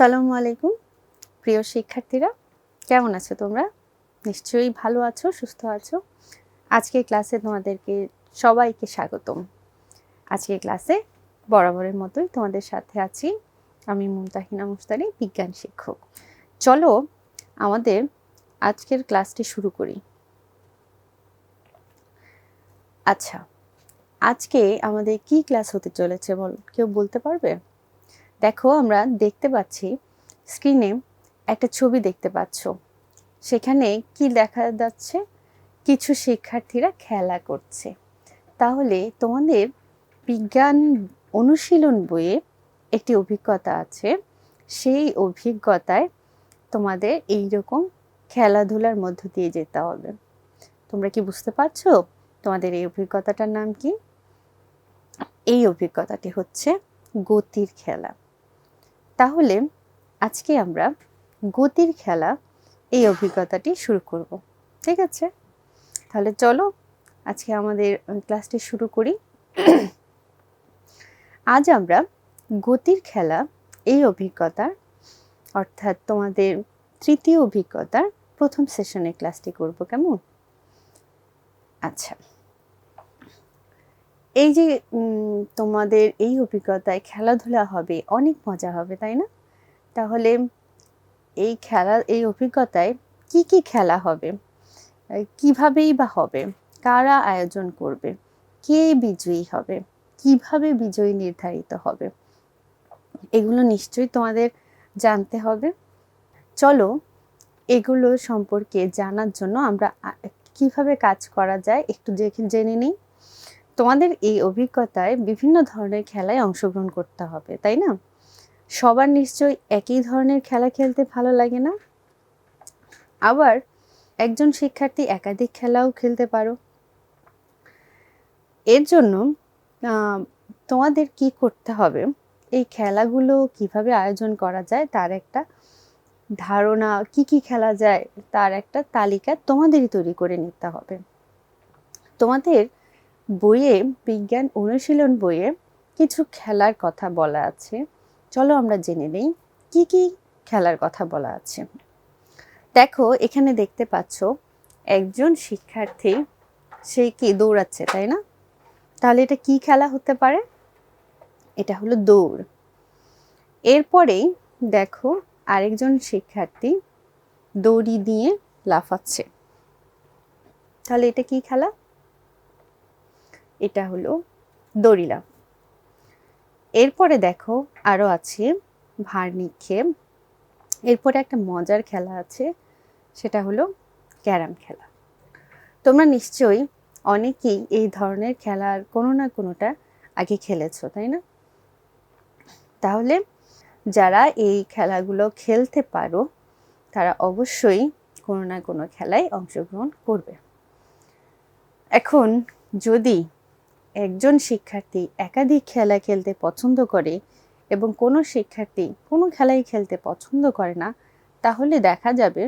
আসসালামু আলাইকুম, প্রিয় শিক্ষার্থীরা। কেমন আছো তোমরা? নিশ্চয়ই ভালো আছো, সুস্থ আছো। আজকে ক্লাসে তোমাদেরকে সবাইকে স্বাগতম। আজকে ক্লাসে বরাবরের মতোই তোমাদের সাথে আছি আমি মুমতাহিনা মুস্তারি বিজ্ঞান শিক্ষক। চলো আমাদের আজকের ক্লাসটি শুরু করি। আচ্ছা আজকে আমাদের কি ক্লাস হতে চলেছে বল? কেউ বলতে পারবে? দেখো আমরা দেখতে পাচ্ছি স্ক্রিনে একটা ছবি দেখতে পাচ্ছ। সেখানে কি দেখা যাচ্ছে? কিছু শিক্ষার্থীরা খেলা করছে। তাহলে তোমাদের বিজ্ঞান অনুশীলন বইয়ে একটি অভিজ্ঞতা আছে। সেই অভিজ্ঞতায় তোমাদের এই রকম খেলাধুলার মধ্য দিয়ে যেতে হবে। তোমরা কি বুঝতে পারছ? তোমাদের এই অভিজ্ঞতাটার নাম কি? এই অভিজ্ঞতাটি হচ্ছে গতির খেলা। তাহলে আজকে আমরা গতির খেলা এই অভিজ্ঞতাটি শুরু করব, ঠিক আছে? তাহলে চলো আজকে আমাদের ক্লাসটি শুরু করি। আজ আমরা গতির খেলা এই অভিজ্ঞতার, অর্থাৎ তোমাদের তৃতীয় অভিজ্ঞতার প্রথম সেশনে ক্লাসটি করব, কেমন? আচ্ছা। এই যে তোমাদের এই অভিজ্ঞতায় খেলাধুলা হবে, অনেক মজা হবে, তাই না? তাহলে এই খেলা, এই অভিজ্ঞতায় কি কি খেলা হবে? কিভাবেই বা হবে? কারা আয়োজন করবে? কে বিজয়ী হবে? কীভাবে বিজয়ী নির্ধারিত হবে? এগুলো নিশ্চয়ই তোমাদের জানতে হবে। চলো, এগুলো সম্পর্কে জানার জন্য আমরা কীভাবে কাজ করা যায় একটু দেখে, জেনে নিই। তোমাদের এই অভিজ্ঞতায় বিভিন্ন ধরনের খেলায় অংশগ্রহণ করতে হবে, তাই না? সবার নিশ্চয়ই একই ধরনের খেলা খেলতে ভালো লাগে না? আবার একজন শিক্ষার্থী একাধিক খেলাও খেলতে পারো। এর জন্য তোমাদের কি করতে হবে? এই খেলাগুলো কীভাবে আয়োজন করা যায়, তার একটা ধারণা, কি কি খেলা যায়, তার একটা তালিকা তোমাদেরই তৈরি করে নিতে হবে। তোমাদের বইয়ে, বিজ্ঞান অনুশীলন বইয়ে কিছু খেলার কথা বলা আছে। চলো আমরা জেনে নেই কি কি খেলার কথা বলা আছে। দেখো, এখানে দেখতে পাচ্ছ একজন শিক্ষার্থী, সে কি দৌড়াচ্ছে, তাই না? তাহলে এটা কি খেলা হতে পারে? এটা হলো দৌড়। এরপরেই দেখো আরেকজন শিক্ষার্থী দড়ি দিয়ে লাফাচ্ছে। তাহলে এটা কি খেলা? এটা হলো দড়িলাফ এরপরে দেখো আরও আছে ভার নিক্ষেপ। এরপরে একটা মজার খেলা আছে, সেটা হলো ক্যারাম খেলা। তোমরা নিশ্চয়ই অনেকেই এই ধরনের খেলার কোনো না কোনোটা আগে খেলেছো, তাই না? তাহলে যারা এই খেলাগুলো খেলতে পারো, তারা অবশ্যই কোনো না কোনো খেলায় অংশগ্রহণ করবে। এখন যদি একজন শিক্ষার্থী একাধিক খেলা খেলতে পছন্দ করে এবং কোনো শিক্ষার্থী কোনো খেলাই খেলতে পছন্দ করে না, তাহলে দেখা যাবে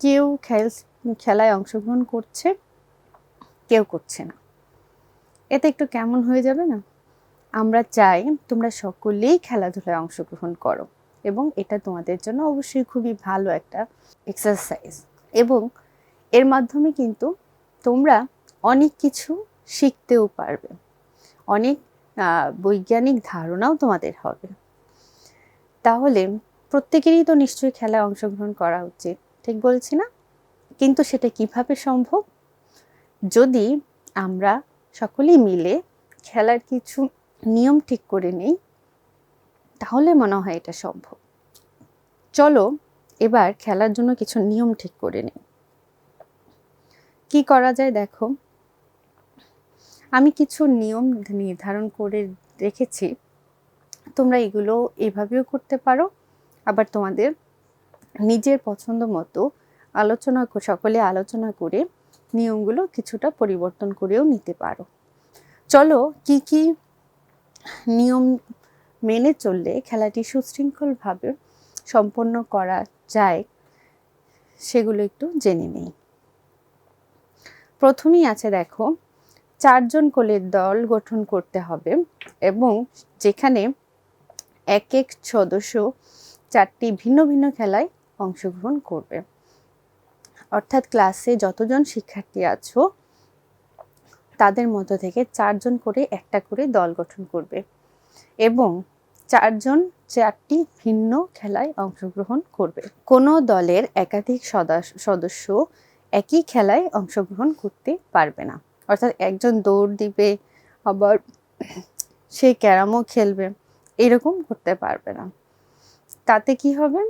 কেউ খেল, খেলায় অংশগ্রহণ করছে, কেউ করছে না। এতে একটু কেমন হয়ে যাবে না? আমরা চাই তোমরা সকলেই খেলাধুলায় অংশগ্রহণ করো এবং এটা তোমাদের জন্য অবশ্যই খুবই ভালো একটা এক্সারসাইজ এবং এর মাধ্যমে কিন্তু তোমরা অনেক কিছু শিখতেও পারবে। অনেক বৈজ্ঞানিক ধারণাও তোমাদের হবে। তাহলে প্রত্যেকেরই তো নিশ্চয়ই খেলায় অংশগ্রহণ করা উচিত, ঠিক বলছি না? কিন্তু সেটা কীভাবে সম্ভব? যদি আমরা সকলেই মিলে খেলার কিছু নিয়ম ঠিক করে নেই, তাহলে মনে হয় এটা সম্ভব। চলো এবার খেলার জন্য কিছু নিয়ম ঠিক করে নিই। কি করা যায় দেখো? আমি কিছু নিয়ম নির্ধারণ করে রেখেছি। তোমরা এগুলো এভাবেও করতে পারো। আবার তোমাদের নিজের পছন্দ মতো আলোচনা সকলে আলোচনা করে নিয়মগুলো কিছুটা পরিবর্তন করেও নিতে পারো। চলো কি কি নিয়ম মেনে চললে খেলাটি সুশৃঙ্খলভাবে সম্পন্ন করা যায় সেগুলো একটু জেনে নেই। প্রথমেই আছে দেখো চারজন কোলের দল গঠন করতে হবে এবং যেখানে এক এক সদস্য চারটি ভিন্ন ভিন্ন খেলায় অংশগ্রহণ করবে। অর্থাৎ ক্লাসে যতজন শিক্ষার্থী আছো, তাদের মধ্য থেকে চারজন করে একটা করে দল গঠন করবে এবং চারজন চারটি ভিন্ন খেলায় অংশগ্রহণ করবে। কোনো দলের একাধিক সদা- সদস্য একই খেলায় অংশগ্রহণ করতে পারবে না। অর্থাৎ একজন দৌড় দিবে, আবার সে ক্যারামও খেলবে, এরকম করতে পারবে না। তাতে কি হবে?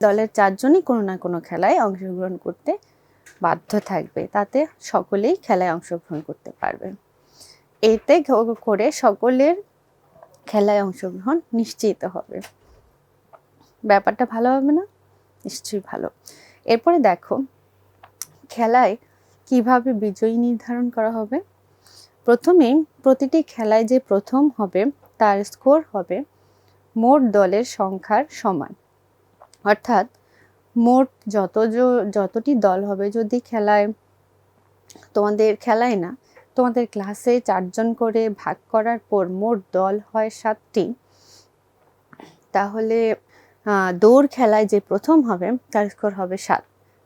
দলের চারজনই কোনো না কোনো খেলায় অংশগ্রহণ করতে বাধ্য থাকবে। তাতে সকলেই খেলায় অংশগ্রহণ করতে পারবে। এতে করে সকলের খেলায় অংশগ্রহণ নিশ্চিত হবে। ব্যাপারটা ভালো হবে না? নিশ্চয়ই ভালো। এরপরে দেখো, খেলায় কীভাবে বিজয়ী নির্ধারণ করা হবে? প্রথমে প্রতিটি খেলায় যে প্রথম হবে, তার স্কোর হবে মোট দলের সংখ্যার সমান। অর্থাৎ মোট যত যতটি দল হবে যদি খেলায় তোমাদের, খেলায় না, তোমাদের ক্লাসে চারজন করে ভাগ করার পর মোট দল হয় সাতটি, তাহলে দৌড় খেলায় যে প্রথম হবে, তার স্কোর হবে সাত।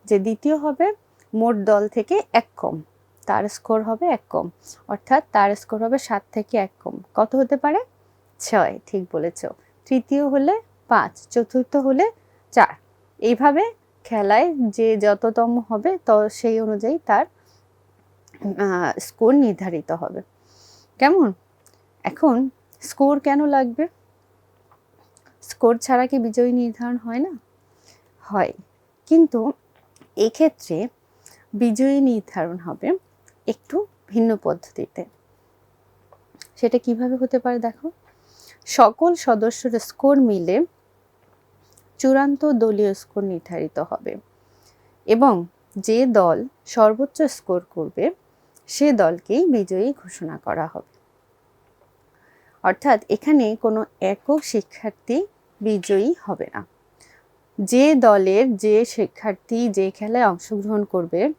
যে দ্বিতীয় হবে মোট দল থেকে এক কম। তার স্কোর হবে এক কম। অর্থাৎ তার স্কোর হবে সাত থেকে এক কম। কত হতে পারে? ছয়, ঠিক বলেছ। তৃতীয় হলে পাঁচ, চতুর্থ হলে চার। এইভাবে খেলায় যে যততম হবে, ত, সেই অনুযায়ী তার স্কোর নির্ধারিত হবে। কেমন? এখন স্কোর কেন লাগবে? স্কোর ছাড়া কি বিজয়ী নির্ধারণ হয় না? হয়। কিন্তু এক্ষেত্রে বিজয়ী নির্ধারণ হবে একটু ভিন্ন পদ্ধতিতে। সেটা কীভাবে হতে পারে দেখো? সকল সদস্যর স্কোর মিলে চূড়ান্ত দলীয় স্কোর নির্ধারিত হবে এবং যে দল সর্বোচ্চ স্কোর করবে, সে দলকেই বিজয়ী ঘোষণা করা হবে। অর্থাৎ এখানে কোনো একক শিক্ষার্থী বিজয়ী হবে না। যে দলের যে শিক্ষার্থী যে খেলায় অংশগ্রহণ করবে,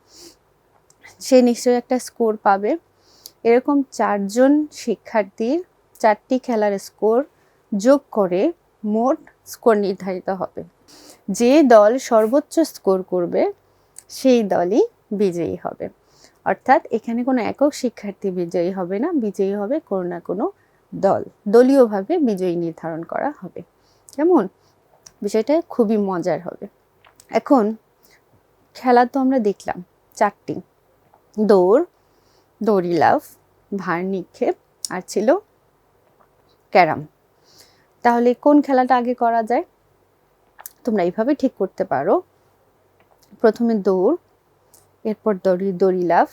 সে নিশ্চয়ই একটা স্কোর পাবে। এরকম চারজন শিক্ষার্থীর চারটি খেলার স্কোর যোগ করে মোট স্কোর নির্ধারিত হবে। যে দল সর্বোচ্চ স্কোর করবে, সেই দলই বিজয়ী হবে। অর্থাৎ এখানে কোনো একক শিক্ষার্থী বিজয়ী হবে না, বিজয়ী হবে কোনো না কোনো দল। দলীয়ভাবে বিজয়ী নির্ধারণ করা হবে। কেমন? বিষয়টা খুবই মজার হবে। এখন খেলা তো আমরা দেখলাম চারটি। দৌড়, দড়ি লাভ ভার নিক্ষেপ আর ছিল ক্যারাম। তাহলে কোন খেলাটা আগে করা যায়? তোমরা এইভাবে ঠিক করতে পারো। প্রথমে দৌড়, এরপর দড়ি দড়ি লাভ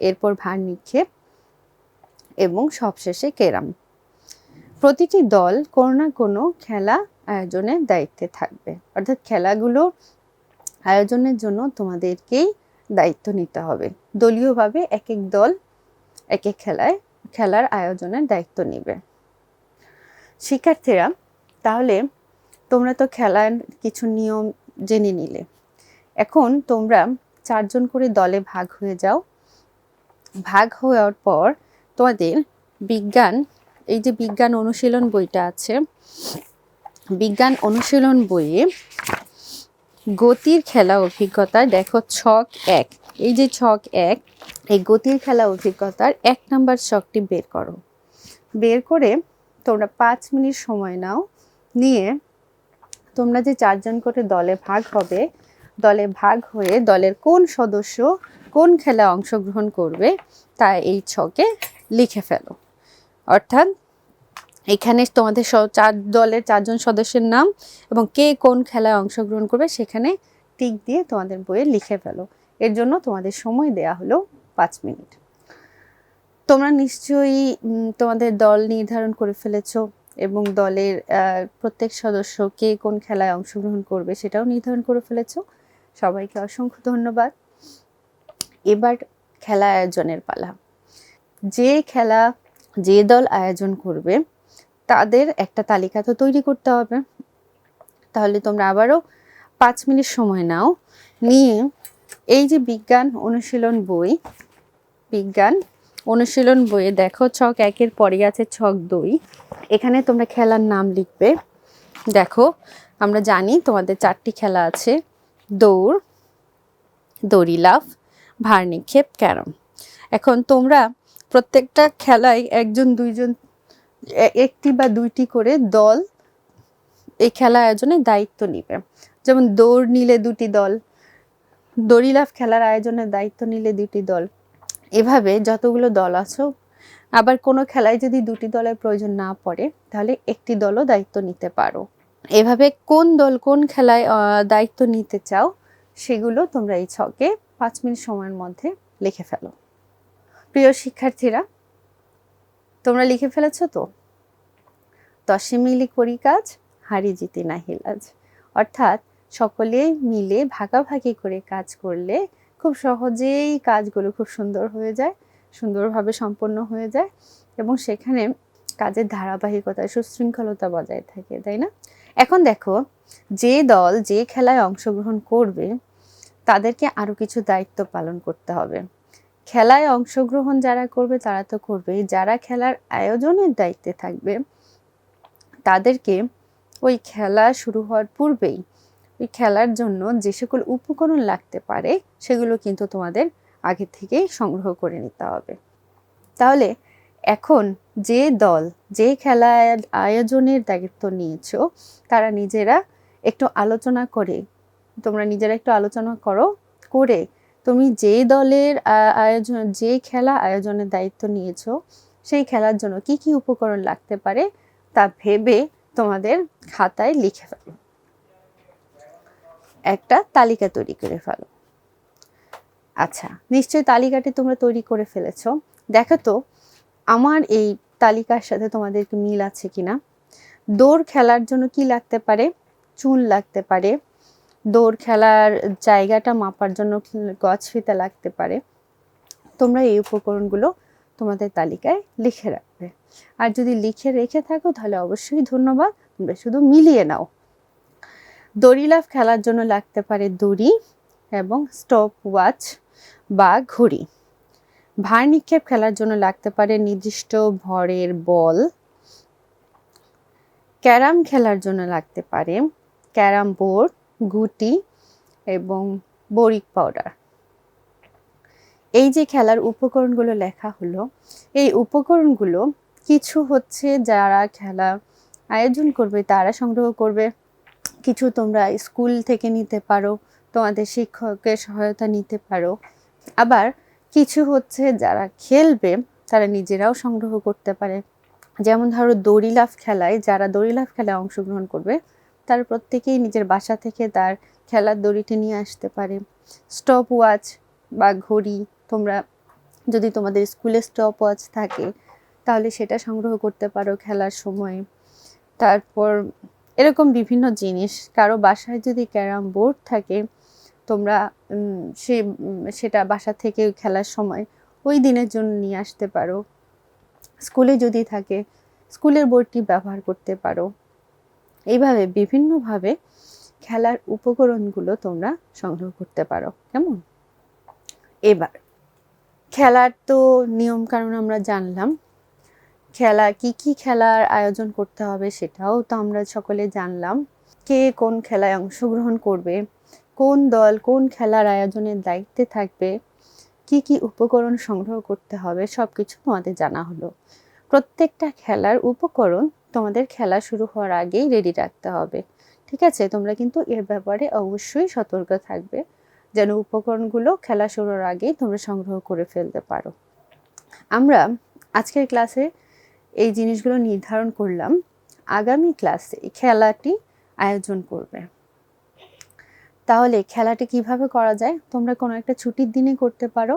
এরপর ভার নিক্ষেপ এবং সবশেষে ক্যারাম। প্রতিটি দল কোনো না কোনো খেলা আয়োজনের দায়িত্বে থাকবে। অর্থাৎ খেলাগুলো আয়োজনের জন্য তোমাদেরকেই দায়িত্ব নিতে হবে। দলীয়ভাবে এক এক দল এক এক খেলায়, খেলার আয়োজনের দায়িত্ব নেবে। শিক্ষার্থীরা, তাহলে তোমরা তো খেলার কিছু নিয়ম জেনে নিলে। এখন তোমরা চারজন করে দলে ভাগ হয়ে যাও। ভাগ হওয়ার পর তোমাদের বিজ্ঞান, এই যে বিজ্ঞান অনুশীলন বইটা আছে বিজ্ঞান অনুশীলন বইয়ে গতির খেলা অভিজ্ঞতা দেখো ছক এক। এই যে ছক এক, এই গতির খেলা অভিজ্ঞতার এক নাম্বার ছকটি বের করো। বের করে তোমরা পাঁচ মিনিট সময় নাও, নিয়ে তোমরা যে চারজন করে দলে ভাগ হবে, দলে ভাগ হয়ে দলের কোন সদস্য কোন খেলায় অংশগ্রহণ করবে তা এই ছকে লিখে ফেলো। অর্থাৎ এখানে তোমাদের চার দলের চারজন সদস্যের নাম এবং কে কোন খেলায় অংশগ্রহণ করবে সেখানে টিক দিয়ে তোমাদের বইয়ে লিখে ফেলো। এর জন্য তোমাদের সময় দেয়া হলো পাঁচ মিনিট। তোমরা নিশ্চয়ই তোমাদের দল নির্ধারণ করে ফেলেছো এবং দলের প্রত্যেক সদস্য কে কোন খেলায় অংশগ্রহণ করবে সেটাও নির্ধারণ করে ফেলেছো। সবাইকে অসংখ্য ধন্যবাদ। এবার খেলা আয়োজনের পালা। যে খেলা, যে দল আয়োজন করবে তাদের একটা তালিকা তো তৈরি করতে হবে। তাহলে তোমরা আবারও পাঁচ মিনিট সময় নাও। নিয়ে এই যে বিজ্ঞান অনুশীলন বই, বিজ্ঞান অনুশীলন বইয়ে দেখো ছক একের পরে আছে ছক দুই। এখানে তোমরা খেলার নাম লিখবে। দেখো, আমরা জানি তোমাদের চারটি খেলা আছে। দৌড় দড়ি লাফ ভার নিক্ষেপ ক্যারম। এখন তোমরা প্রত্যেকটা খেলায় একজন, দুইজন একটি বা দুইটি করে দল এই খেলা আয়োজনে দায়িত্ব নিবে। যেমন দৌড় নিলে দুটি দল দড়ি লাফ খেলার আয়োজনের দায়িত্ব নিলে দুটি দল। এভাবে যতগুলো দল আছো, আবার কোনো খেলায় যদি দুটি দলের প্রয়োজন না পড়ে, তাহলে একটি দলও দায়িত্ব নিতে পারো। এভাবে কোন দল কোন খেলায় দায়িত্ব নিতে চাও, সেগুলো তোমরা এই ছকে পাঁচ মিনিট সময়ের মধ্যে লিখে ফেলো। প্রিয় শিক্ষার্থীরা তোমরা লিখে ফেলেছো তো? দশে মিলি করি কাজ, হারি জিতি নাহি লাজ। অর্থাৎ সকলে মিলে ভাগাভাগি করে কাজ করলে খুব সহজেই কাজগুলো খুব সুন্দর হয়ে যায়, সুন্দরভাবে সম্পন্ন হয়ে যায় এবং সেখানে কাজের ধারাবাহিকতা, সুশৃঙ্খলতা বজায় থাকে, তাই না? এখন দেখো, যে দল যে খেলায় অংশগ্রহণ করবে, তাদেরকে আরও কিছু দায়িত্ব পালন করতে হবে। খেলায় অংশগ্রহণ যারা করবে, তারা তো করবেই। যারা খেলার আয়োজনের দায়িত্বে থাকবে, তাদেরকে ওই খেলা শুরু হওয়ার পূর্বেই, ওই খেলার জন্য যে সকল উপকরণ লাগতে পারে, সেগুলো কিন্তু তোমাদের আগে থেকেই সংগ্রহ করে নিতে হবে। তাহলে এখন যে দল, যে খেলা আয়োজনের দায়িত্ব নিয়েছো, তারা নিজেরা একটু আলোচনা করে, তোমরা নিজেরা একটু আলোচনা করো, করে তুমি যে দলের আয়োজন যে খেলা আয়োজনের দায়িত্ব নিয়েছো, সেই খেলার জন্য কি কি উপকরণ লাগতে পারে তা ভেবে তোমাদের খাতায় লিখে ফেলো। একটা তালিকা তৈরি করে ফেলো। আচ্ছা নিশ্চয়ই তালিকাটি তোমরা তৈরি করে ফেলেছ। দেখো তো, আমার এই তালিকার সাথে তোমাদের মিল আছে কিনা? দৌড় খেলার জন্য কি লাগতে পারে? চুল লাগতে পারে? দৌড় খেলার জায়গাটা মাপার জন্য গছ ফিতা লাগতে পারে। তোমরা এই উপকরণগুলো তোমাদের তালিকায় লিখে রাখবে। আর যদি লিখে রেখে থাকো, তাহলে অবশ্যই ধন্যবাদ। তোমরা শুধু মিলিয়ে নাও। দড়ি লাফ খেলার জন্য লাগতে পারে দড়ি এবং স্টপ ওয়াচ বা ঘড়ি। ভার নিক্ষেপ খেলার জন্য লাগতে পারে নির্দিষ্ট ভরের বল। ক্যারাম খেলার জন্য লাগতে পারে ক্যারাম বোর্ড গুটি এবং বরিক পাউডার এই যে খেলার উপকরণগুলো লেখা হলো, এই উপকরণগুলো কিছু হচ্ছে যারা খেলা আয়োজন করবে, তারা সংগ্রহ করবে। কিছু তোমরা স্কুল থেকে নিতে পারো, তোমাদের শিক্ষকের সহায়তা নিতে পারো। আবার কিছু হচ্ছে যারা খেলবে, তারা নিজেরাও সংগ্রহ করতে পারে। যেমন ধরো দড়ি লাফ খেলায়, যারা দড়ি লাফ খেলায় অংশগ্রহণ করবে তারা প্রত্যেকেই নিজের বাসা থেকে তার খেলার দড়িটি নিয়ে আসতে পারে। স্টপ ওয়াচ বা ঘড়ি, তোমরা যদি তোমাদের স্কুলে স্টপ ওয়াচ থাকে, তাহলে সেটা সংগ্রহ করতে পারো খেলার সময়। তারপর এরকম বিভিন্ন জিনিস, কারও বাসায় যদি ক্যারাম বোর্ড থাকে, তোমরা সে, সেটা বাসা থেকে খেলার সময় ওই দিনের জন্য নিয়ে আসতে পারো। স্কুলে যদি থাকে, স্কুলের বোর্ডটি ব্যবহার করতে পারো। এইভাবে বিভিন্নভাবে খেলার উপকরণগুলো তোমরা সংগ্রহ করতে পারো। কেমন? এবার, খেলার তো নিয়ম কারণ আমরা জানলাম। খেলা, কি কি খেলার আয়োজন করতে হবে সেটাও তো আমরা সকলে জানলাম। কে কোন খেলায় অংশগ্রহণ করবে? কোন দল কোন খেলার আয়োজনের দায়িত্বে থাকবে? কি কি উপকরণ সংগ্রহ করতে হবে? সব কিছু তোমাদের জানা হলো। প্রত্যেকটা খেলার উপকরণ তোমাদের খেলা শুরু হওয়ার আগেই রেডি রাখতে হবে। ঠিক আছে? তোমরা কিন্তু এর ব্যাপারে অবশ্যই সতর্ক থাকবে, যেন উপকরণগুলো খেলা শুরুর আগেই তোমরা সংগ্রহ করে ফেলতে পারো। আমরা আজকের ক্লাসে এই জিনিসগুলো নির্ধারণ করলাম। আগামী ক্লাসে খেলাটি আয়োজন করবে। তাহলে খেলাটি কীভাবে করা যায়? তোমরা কোনো একটা ছুটির দিনে করতে পারো,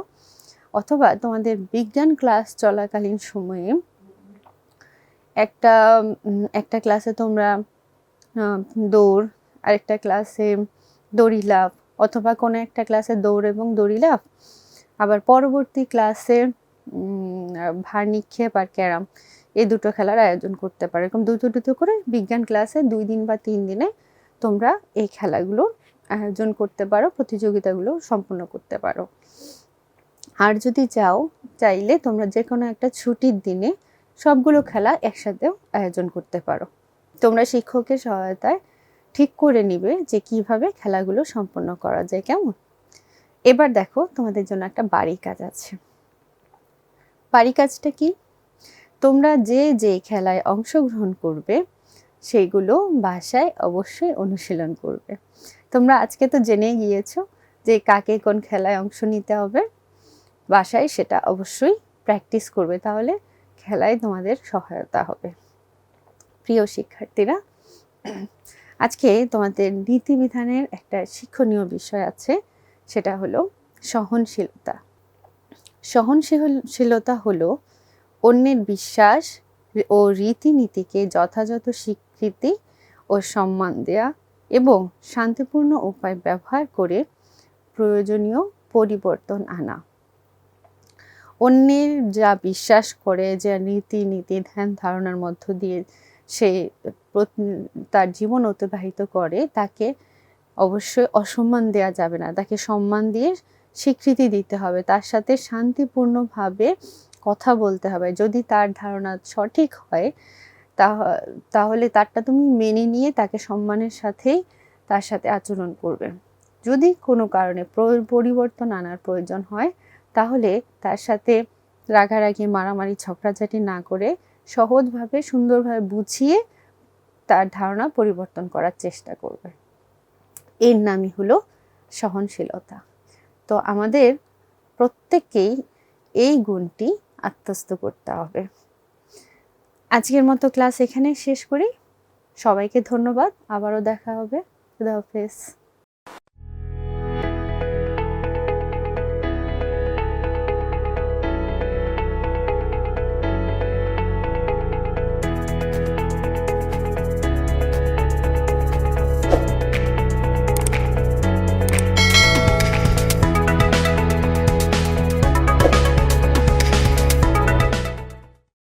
অথবা তোমাদের বিজ্ঞান ক্লাস চলাকালীন সময়ে একটা একটা ক্লাসে তোমরা দৌড়, আরেকটা ক্লাসে দড়ি লাভ অথবা কোনো একটা ক্লাসে দৌড় এবং দড়ি লাভ আবার পরবর্তী ক্লাসে ভার নিক্ষেপ আর ক্যারাম, এই দুটো খেলার আয়োজন করতে পারো। এরকম দুটো দুটো করে বিজ্ঞান ক্লাসে দুই দিন বা তিন দিনে তোমরা এই খেলাগুলো আয়োজন করতে পারো, প্রতিযোগিতাগুলো সম্পন্ন করতে পারো। আর যদি চাও, চাইলে তোমরা যে কোনো একটা ছুটির দিনে সবগুলো খেলা একসাথেও আয়োজন করতে পারো। তোমরা শিক্ষকের সহায়তায় ঠিক করে নিবে যে কীভাবে খেলাগুলো সম্পন্ন করা যায়, কেমন? এবার দেখো তোমাদের জন্য একটা বাড়ি কাজ আছে। বাড়ি কাজটা কি? তোমরা যে যে খেলায় অংশগ্রহণ করবে সেইগুলো বাসায় অবশ্যই অনুশীলন করবে। তোমরা আজকে তো জেনে গিয়েছো যে কাকে কোন খেলায় অংশ নিতে হবে। বাসায় সেটা অবশ্যই প্র্যাকটিস করবে। তাহলে খেলায় তোমাদের সহায়তা হবে। প্রিয় শিক্ষার্থীরা, আজকে তোমাদের নীতিবিধানের একটা শিক্ষণীয় বিষয় আছে, সেটা হলো সহনশীলতা। সহনশীলতা হলো অন্যের বিশ্বাস ও রীতিনীতিকে যথাযথ স্বীকৃতি ও সম্মান দেয়া এবং শান্তিপূর্ণ উপায় ব্যবহার করে প্রয়োজনীয় পরিবর্তন আনা। অন্যের যা বিশ্বাস করে যা নীতি নীতি, ধ্যান ধারণার মধ্য দিয়ে সে তার জীবন অতিবাহিত করে, তাকে অবশ্যই অসম্মান দেওয়া যাবে না। তাকে সম্মান দিয়ে স্বীকৃতি দিতে হবে। তার সাথে শান্তিপূর্ণভাবে কথা বলতে হবে। যদি তার ধারণা সঠিক হয় তাহলে তারটা তুমি মেনে নিয়ে তাকে সম্মানের সাথেই তার সাথে আচরণ করবে। যদি কোনো কারণে পরিবর্তন আনার প্রয়োজন হয় তাহলে তার সাথে রাগারাগি, মারামারি, ঝগড়াঝাটি না করে সহজভাবে, সুন্দরভাবে বুঝিয়ে তার ধারণা পরিবর্তন করার চেষ্টা করবে। এর নামই হলো সহনশীলতা। তো আমাদের প্রত্যেককেই এই গুণটি আত্মস্থ করতে হবে। আজকের মতো ক্লাস এখানে শেষ করি। সবাইকে ধন্যবাদ। আবারও দেখা হবে। খুদা হাফেজ।